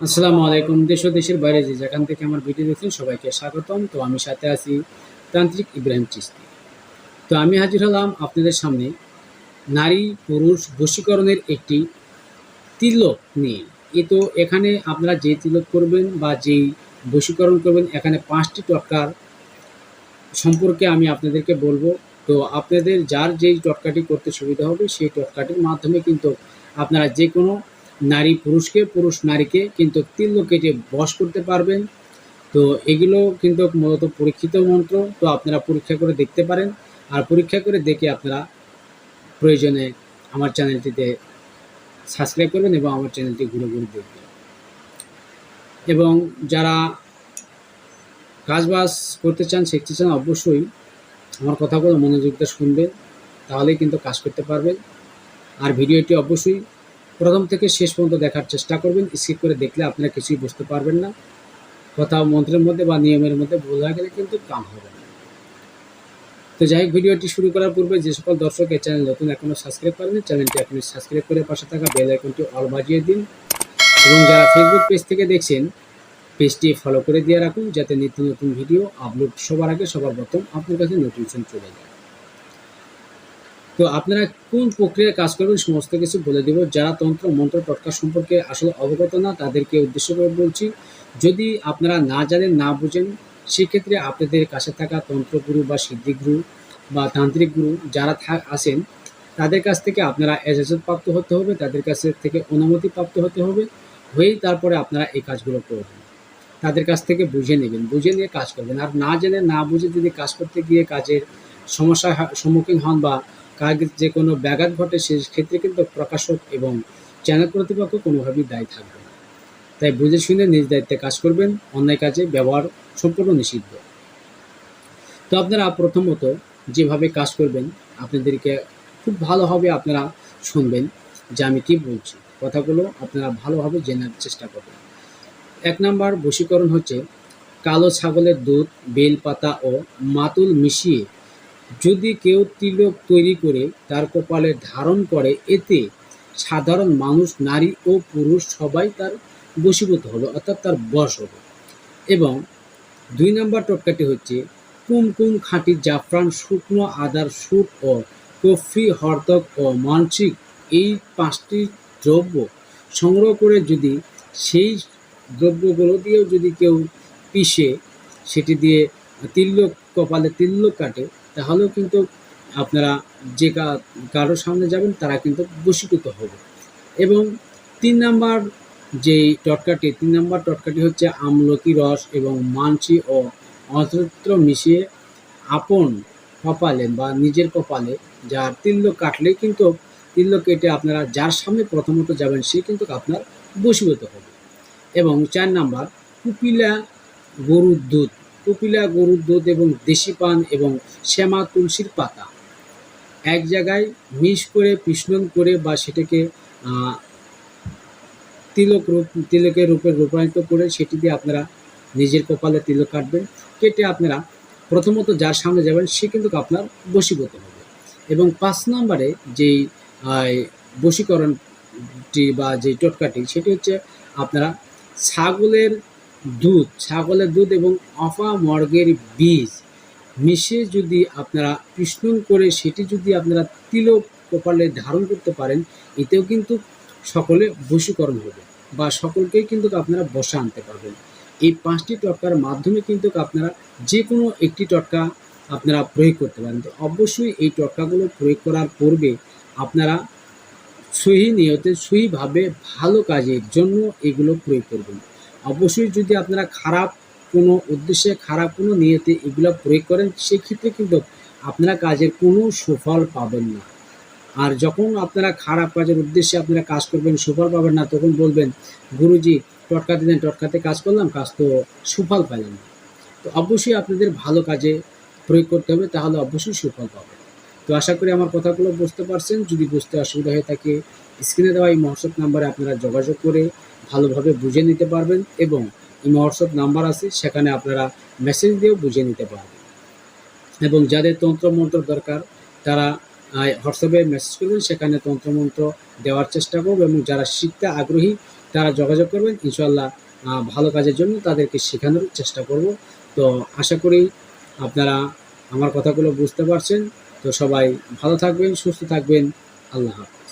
আসসালামু আলাইকুম, দেশ ও দেশের বাইরে যে যেখান থেকে আমার ভিডিও দেখছেন, সবাইকে স্বাগতম। তো আমি সাথে আছি তান্ত্রিক ইব্রাহিম চিস্তি। তো আমি হাজির হলাম আপনাদের সামনে নারী পুরুষ বশীকরণের একটি তিলক নিয়ে। এ তো এখানে আপনারা যে তিলক করবেন বা যেই বশীকরণ করবেন, এখানে পাঁচটি টটকার সম্পর্কে আমি আপনাদেরকে বলব। তো আপনাদের যার যেই টটকাটি করতে সুবিধা হবে, সেই টটকাটির মাধ্যমে কিন্তু আপনারা যে কোনো নারী পুরুষকে, পুরুষ নারীকে কিন্তু তিল্য কেটে বশ করতে পারবেন, তো এগুলো কিন্তু মূলত পরীক্ষিত মন্ত্র, তো আপনারা পরীক্ষা করে দেখতে পারেন। আর পরীক্ষা করে দেখে আপনারা প্রয়োজনে আমার চ্যানেলটিতে সাবস্ক্রাইব করবেন এবং আমার চ্যানেলটি ঘুরে ঘুরে দেখবেন। এবং যারা কাজবাজ করতে চান, শিখতে চান, অবশ্যই আমার কথাগুলো মনোযোগ দিয়ে শুনবেন, তাহলেই কিন্তু কাজ করতে পারবেন। আর ভিডিওটি অবশ্যই প্রথম থেকে শেষ পর্যন্ত দেখার চেষ্টা করবেন স্কিপ করে দেখলে আপনারা কিছুই বুঝতে পারবেন না। কথা মন্ত্রের মধ্যে বা নিয়মের মধ্যে ভুল হয়ে গেলে কিন্তু কাম হবে না। তো যাই ভিডিওটি শুরু করার পূর্বে যে সকল দর্শক এই চ্যানেল নতুন এখনও সাবস্ক্রাইব করেন চ্যানেলটি আপনি সাবস্ক্রাইব করে পাশে থাকা বেল আইকনটি অল বাজিয়ে দিন। এবং যারা ফেসবুক পেজ থেকে দেখছেন পেজটি ফলো করে দিয়ে রাখুন, যাতে নিত্য নতুন ভিডিও আপলোড সবার আগে সবার প্রথম আপনার কাছে নোটিফিকেশন চলে যায়। তো আপনারা কোন প্রক্রিয়ায় কাজ করবেন সমস্ত কিছু বলে দেব। যারা তন্ত্র মন্ত্র টটকা সম্পর্কে আসলে অবগত না, তাদেরকে উদ্দেশ্য করে বলছি, যদি আপনারা না জানেন, না বুঝেন, সেক্ষেত্রে আপনাদের কাছে থাকা তন্ত্রগুরু বা সিদ্ধিগুরু বা তান্ত্রিক গুরু যারা থাক আসেন তাদের কাছ থেকে আপনারা এজাজত প্রাপ্ত হতে হবে, তাদের কাছে থেকে অনুমতি প্রাপ্ত হতে হবে, হয়েই তারপরে আপনারা এই কাজগুলো করবেন। তাদের কাছ থেকে বুঝে নেবেন, বুঝে নিয়ে কাজ করবেন। আর না জেনে, না বুঝে যদি কাজ করতে গিয়ে কাজের সমস্যার হা- সম্মুখীন হন বা কাজের যে কোনো ব্যাঘাত ঘটে সে ক্ষেত্রে কিন্তু প্রকাশক এবং চ্যানেল কর্তৃপক্ষ কোনোভাবেই দায়ী থাকবে না। তাই বুঝে শুনে নিজ দায়িত্বে কাজ করবেন, অন্যায় কাজে ব্যবহার সম্পূর্ণ নিষিদ্ধ। তো আপনারা প্রথমত যেভাবে কাজ করবেন, আপনাদেরকে খুব ভালোভাবে আপনারা শুনবেন যে আমি কী বলছি। কথাগুলো আপনারা ভালোভাবে জেনার চেষ্টা করবেন। এক নাম্বার বশীকরণ হচ্ছে, কালো ছাগলের দুধ বেলপাতা ও মাতুল মিশিয়ে যদি কেউ তিলক তৈরি করে, তার কপালে ধারণ করে, এতে সাধারণ মানুষ, নারী ও পুরুষ সবাই তার বশীভূত হবে অর্থাৎ তার বশ হবে এবং দুই নম্বর টটকাটি হচ্ছে, কুমকুম খাঁটি জাফরান, শুকনো আদার সুট ও কফি হরতক ও মানসিক এই পাঁচটি দ্রব্য সংগ্রহ করে যদি সেই দ্রব্যগুলো দিয়েও যদি কেউ পিষে, সেটি দিয়ে তিল্লক কপালে তিল্লক কাটে তাহলেও কিন্তু আপনারা যে কারোর সামনে যাবেন, তারা কিন্তু বশীকৃত হবে। এবং তিন নাম্বার যেই টটকাটি তিন নাম্বার টটকাটি হচ্ছে আমলকি রস এবং মানসি ও অস্ত্র মিশিয়ে আপন কপালে বা নিজের কপালে যার তিল্লক কাটলে কিন্তু তিল্লক কেটে আপনারা যার সামনে প্রথমত যাবেন, সে কিন্তু আপনার বশীভূত হবে। এবং চার নাম্বার, কুপিলা গরুর দুধ। কপিলা গরুর দুধ এবং দেশি পান এবং শ্যামা তুলসীর পাতা। এক জায়গায় মিশ করে পিষ্ণন করে বা সেটাকে তিলক রূপ, তিলকের রূপে রূপায়িত করে সেটি দিয়ে আপনারা নিজের কপালে তিলক কাটবেন। কেটে আপনারা প্রথমত যার সামনে যাবেন, সে কিন্তু আপনার বশীভূত হবে। এবং পাঁচ নম্বরে যেই বশীকরণটি বা যেই টোটকাটি, সেটি হচ্ছে আপনারা ছাগলের দুধ, ছাগলের দুধ এবং অফা মর্গের বীজ। মিশিয়ে যদি আপনারা পিষ্ণন করে সেটি যদি আপনারা তিলক কপালে ধারণ করতে পারেন, এতেও কিন্তু সকলে বশীকরণ হবে বা সকলকেই কিন্তু আপনারা বসা আনতে পারবেন। এই পাঁচটি টটকার মাধ্যমে কিন্তু আপনারা যে কোনো একটি টটকা আপনারা প্রয়োগ করতে পারেন। তো অবশ্যই এই টটকাগুলো প্রয়োগ করার পূর্বে আপনারা সহি নিয়তে সহিভাবে ভালো কাজের জন্য এগুলো প্রয়োগ করবেন। অবশ্যই যদি আপনারা খারাপ কোনো উদ্দেশ্যে, খারাপ কোনো নিয়তে এগুলো প্রয়োগ করেন, সেক্ষেত্রে কিন্তু আপনারা কাজের কোনো সুফল পাবেন না। আর যখন আপনারা খারাপ কাজের উদ্দেশ্যে আপনারা কাজ করবেন, সুফল পাবেন না, তখন বলবেন, গুরুজি টটকাতে দেন, টটকাতে কাজ করলাম, কাজ তো সুফল পেলাম না। তো অবশ্যই আপনাদের ভালো কাজে প্রয়োগ করতে হবে, তাহলে অবশ্যই সুফল পাবেন। তো আশা করি আমার কথাগুলো বুঝতে পারছেন। যদি বুঝতে অসুবিধা হয়ে থাকে, স্ক্রিনে দেওয়া এই হোয়াটসঅ্যাপ নাম্বারে আপনারা যোগাযোগ করে ভালোভাবে বুঝে নিতে পারবেন এবং এই হোয়াটসঅ্যাপ নাম্বার আছে, সেখানে আপনারা মেসেজ দিয়েও বুঝে নিতে পারবেন। এবং যাদের তন্ত্রমন্ত্র দরকার, তারা হোয়াটসঅ্যাপে মেসেজ করবেন, সেখানে তন্ত্রমন্ত্র দেওয়ার চেষ্টা করব এবং যারা শিখতে আগ্রহী, তারা যোগাযোগ করবেন। ইনশাল্লাহ ভালো কাজের জন্য তাদেরকে শেখানোর চেষ্টা করব। তো আশা করি আপনারা আমার কথাগুলো বুঝতে পারছেন। তো সবাই ভালো থাকবেন, সুস্থ থাকবেন। আল্লাহ হাফেজ।